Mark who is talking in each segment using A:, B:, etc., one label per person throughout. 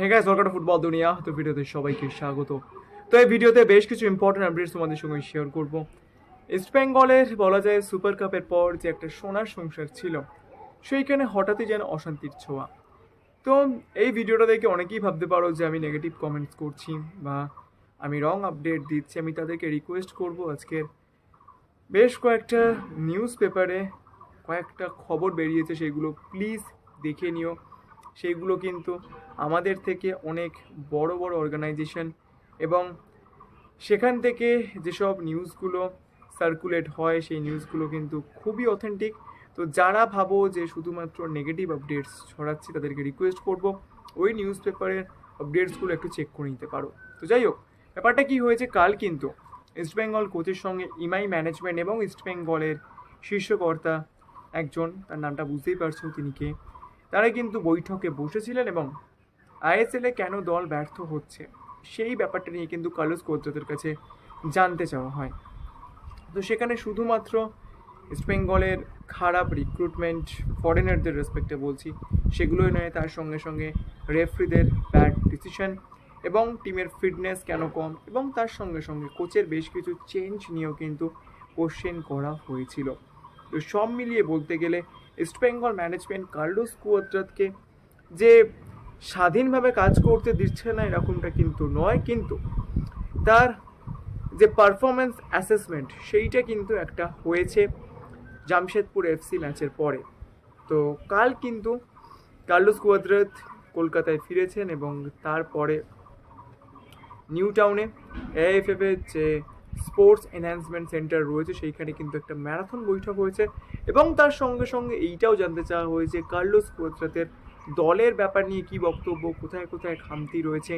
A: Hey guys welcome football দুনিয়া তো ভিডিওতে সবাইকে স্বাগত। তো এই ভিডিওতে বেশ কিছু ইম্পর্টেন্ট আপডেটস তোমাদের সঙ্গে শেয়ার করব। ইস্ট বেঙ্গলের বলা যায় সুপার কাপের পর যে একটা সোনার সংসার ছিল, সেইখানে হঠাৎই যেন অশান্তির ছোঁয়া। তো এই ভিডিওটা দেখে অনেকেই ভাবতে পারো যে আমি নেগেটিভ কমেন্টস করছি বা আমি রং আপডেট দিচ্ছি। আমি তাদেরকে রিকোয়েস্ট করব আজকের বেশ কয়েকটা নিউজ পেপারে কয়েকটা খবর বেরিয়েছে, সেগুলো প্লিজ দেখে নিও। সেইগুলো কিন্তু আমাদের থেকে অনেক বড় বড় অর্গানাইজেশন এবং সেখান থেকে যেসব নিউজগুলো সার্কুলেট হয়, সেই নিউজগুলো কিন্তু খুবই অথেন্টিক তো যারা ভাবো যে শুধুমাত্র নেগেটিভ আপডেটস ছড়াচ্ছি, তাদেরকে রিকোয়েস্ট করব, ওই নিউজ পেপারের আপডেটসগুলো একটু চেক করে নিতে পারো। তো যাই হোক, ব্যাপারটা কি হয়েছে? কাল কিন্তু ইস্টবেঙ্গল কোচের সঙ্গে ইমাই ম্যানেজমেন্ট এবং ইস্টবেঙ্গলের শীর্ষকর্তা একজন, তার নামটা বুঝতেই পারছ, তিনি কে? তারা কিন্তু বৈঠকে বসেছিলেন এবং আইএসএলে কেন দল ব্যর্থ হচ্ছে, সেই ব্যাপারটা নিয়ে কিন্তু কার্লোস কোচদের কাছে জানতে চাওয়া হয়। তো সেখানে শুধুমাত্র ইস্টবেঙ্গলের খারাপ রিক্রুটমেন্ট ফরেনারদের রেসপেক্টে বলছি, সেগুলোই নয়, তার সঙ্গে সঙ্গে রেফারিদের ব্যাড ডিসিশন এবং টিমের ফিটনেস কেন কম এবং তার সঙ্গে সঙ্গে কোচের বেশ কিছু চেঞ্জ নিয়েও কিন্তু কোশ্চেন করা হয়েছিল। তো সব মিলিয়ে বলতে গেলে ইস্টবেঙ্গল ম্যানেজমেন্ট কার্লোস কুয়াদ্রাতকে যে স্বাধীনভাবে কাজ করতে দিচ্ছে না এরকমটা কিন্তু নয়, কিন্তু তার যে পারফরমেন্স অ্যাসেসমেন্ট সেইটা কিন্তু একটা হয়েছে জামশেদপুর এফসি ম্যাচের পরে। তো কাল কিন্তু কার্লোস কুয়াদ্রাত কলকাতায় ফিরেছেন এবং তারপরে নিউ টাউনে এএফএফ এর যে স্পোর্টস এনহ্যান্সমেন্ট সেন্টার রয়েছে, সেইখানে কিন্তু একটা ম্যারাথন বৈঠক হয়েছে এবং তার সঙ্গে সঙ্গে এইটাও জানতে চাওয়া হয়েছে কার্লোস কোদ্রাতের দলের ব্যাপার নিয়ে কী বক্তব্য, কোথায় কোথায় খামতি রয়েছে,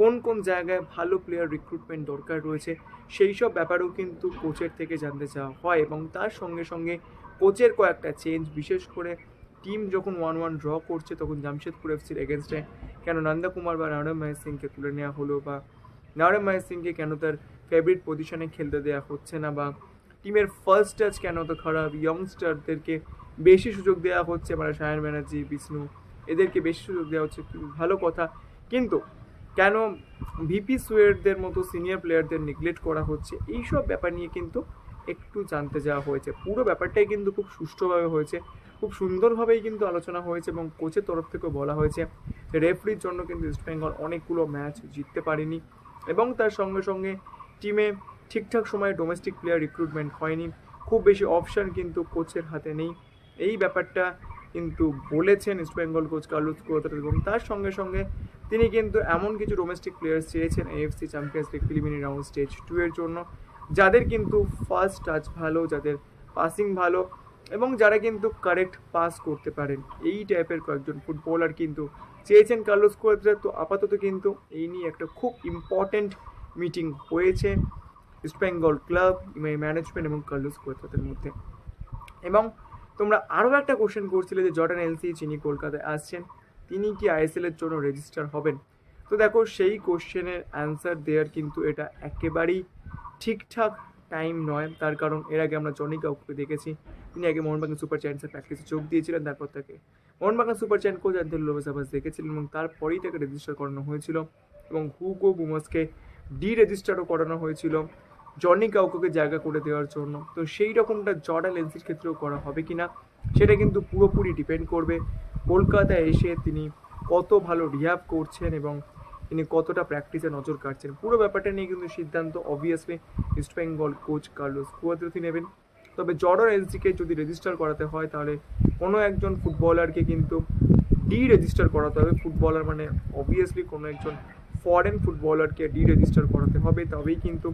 A: কোন কোন জায়গায় ভালো প্লেয়ার রিক্রুটমেন্ট দরকার রয়েছে, সেই সব ব্যাপারেও কিন্তু কোচের থেকে জানতে চাওয়া হয় এবং তার সঙ্গে সঙ্গে কোচের কয়েকটা চেঞ্জ বিশেষ করে টিম যখন ওয়ান ওয়ান ড্র করছে তখন জামশেদপুর এফসির এগেনস্টে কেন নন্দা কুমার বা রাণব মহেশ সিংকে তুলে নেওয়া হলো বা মহেশ সিংকে কেন তার ফেভারিট পজিশনে খেলতে দেওয়া হচ্ছে না? বা টিমের ফার্স্ট টাচ কেন তো খারাপ? ইয়ংস্টারদেরকে বেশি সুযোগ দেওয়া হচ্ছে? মানে সায়ন ব্যানার্জি, বিষ্ণু, এদেরকে বেশি সুযোগ দেওয়া হচ্ছে? ভালো কথা। কিন্তু কেন ভিপি সুয়েরদের মতো সিনিয়র প্লেয়ারদের নেগলেক্ট করা হচ্ছে? এইসব ব্যাপার নিয়ে কিন্তু একটু জানতে যাওয়া হয়েছে। পুরো ব্যাপারটাই কিন্তু খুব সুষ্ঠুভাবে হয়েছে। খুব সুন্দরভাবেই কিন্তু আলোচনা হয়েছে এবং কোচের তরফ থেকেও বলা হয়েছে। রেফারির জন্য কিন্তু ইস্টবেঙ্গল অনেকগুলো ম্যাচ জিততে পারেনি। এবং তার সঙ্গে সঙ্গে টিমে ঠিকঠাক সময়ে ডোমেস্টিক প্লেয়ার রিক্রুটমেন্ট হয়নি। খুব বেশি অপশান কিন্তু কোচের হাতে নেই। এই ব্যাপারটা কিন্তু বলেছেন ইস্টবেঙ্গল কোচ কার্লোস কুয়াতার এবং তার সঙ্গে সঙ্গে তিনি কিন্তু এমন কিছু ডোমেস্টিক প্লেয়ার্স চেয়েছেন AFC champions league preliminary round stage two এর জন্য, যাদের কিন্তু ফার্স্ট টাচ ভালো, যাদের পাসিং ভালো এবং যারা কিন্তু কারেক্ট পাস করতে পারেন, এই টাইপের কয়েকজন ফুটবলার কিন্তু চেয়েছেন কার্লোস কোয়াদ্রা তো আপাতত কিন্তু এই নিয়ে একটা খুব ইম্পর্ট্যান্ট মিটিং হয়েছে East Bengal club Emami management এবং কার্লোস কোয়াদ্রাতের মধ্যে। এবং তোমরা আরও একটা কোশ্চেন করছিলে যে জর্ডান এলসি যিনি কলকাতায় আসছেন, তিনি কি আইএসএল এর জন্য রেজিস্টার হবেন? তো দেখো, সেই কোশ্চেনের অ্যান্সার দেওয়ার কিন্তু এটা একেবারেই ঠিকঠাক টাইম নয়। তার কারণ এর আগে আমরা জনি কাউকে দেখেছি। তিনি আগে মোহনবাগান সুপার জায়ান্টসের প্র্যাকটিসে যোগ দিয়েছিলেন, তারপর তাকে Mohun Bagan super giant coach Antonio Lopez Habas দেখেছিলেন এবং তারপরেই তাকে রেজিস্টার করানো হয়েছিল এবং হুগো বুমাসকে ডি রেজিস্টারও করানো হয়েছিল জনি কাউকে জায়গা করে দেওয়ার জন্য। তো সেই রকমটা জর্ডান লেন্সির ক্ষেত্রেও করা হবে কি না সেটা কিন্তু পুরোপুরি ডিপেন্ড করবে। কলকাতায় এসে তিনি কত ভালো রিহ্যাব করছেন এবং তিনি কতটা প্র্যাকটিসে নজর কাটছেন পুরো ব্যাপারটা নিয়ে কিন্তু সিদ্ধান্ত obviously East Bengal coach Carlos Cuadrat নেবেন। তবে জর্ডন এলসিকে যদি রেজিস্টার করাতে হয়, তাহলে কোনো একজন ফুটবলারকে কিন্তু ডি রেজিস্টার করাতে হবে। ফুটবলার মানে অবভিয়াসলি কোনো একজন ফরেন ফুটবলারকে ডি রেজিস্টার করাতে হবে, তবেই কিন্তু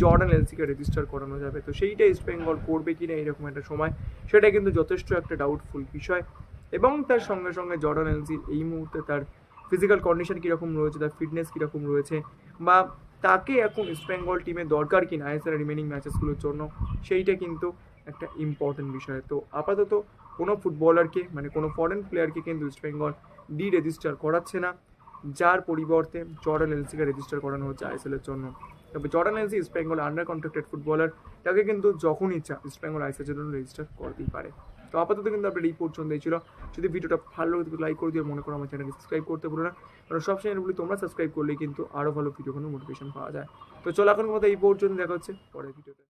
A: জর্ডান এলসিকে রেজিস্টার করানো যাবে। তো সেইটা ইস্ট বেঙ্গল করবে কি না, এরকম একটা সময়, সেটা কিন্তু যথেষ্ট একটা ডাউটফুল বিষয়। এবং তার সঙ্গে সঙ্গে জর্ডান এলসির এই মুহূর্তে তার ফিজিক্যাল কন্ডিশন কীরকম রয়েছে, তার ফিটনেস কীরকম রয়েছে, বা তাকে এখন ইস্ট বেঙ্গল টিমে দরকার কি না আইএসএল রিমেনিং ম্যাচেসগুলোর জন্য, সেইটা কিন্তু একটা ইম্পর্টেন্ট বিষয়। তো আপাতত কোনো ফুটবলারকে মানে কোনো ফরেন প্লেয়ারকে কিন্তু ইস্ট বেঙ্গল ডি রেজিস্টার করাচ্ছে না। যার পরিবর্তে জর্ডান এলসিকে রেজিস্টার করানো হচ্ছে আইএসএলের জন্য। তবে Jordan Elsey East Bengal under contracted footballer তাকে কিন্তু যখন ইচ্ছা ইস্ট বেঙ্গল আইএসএলের জন্য রেজিস্টার করতেই পারে। তো আপাতত কিন্তু আপনার এই পর্যন্তই ছিল। যদি ভিডিওটা ভালো লাগে লাইক করে দিয়ে মনে করো আমার চ্যানেলকে সাবস্ক্রাইব করতে ভুলো না। কারণ সব চ্যানেলগুলি তোমরা সাবস্ক্রাইব করলে কিন্তু আরও ভালো ভিডিও কোনো মোটিভেশন পাওয়া যায়। তো চলো এখন মতো এই পর্যন্ত দেখা হচ্ছে, পরের ভিডিওতে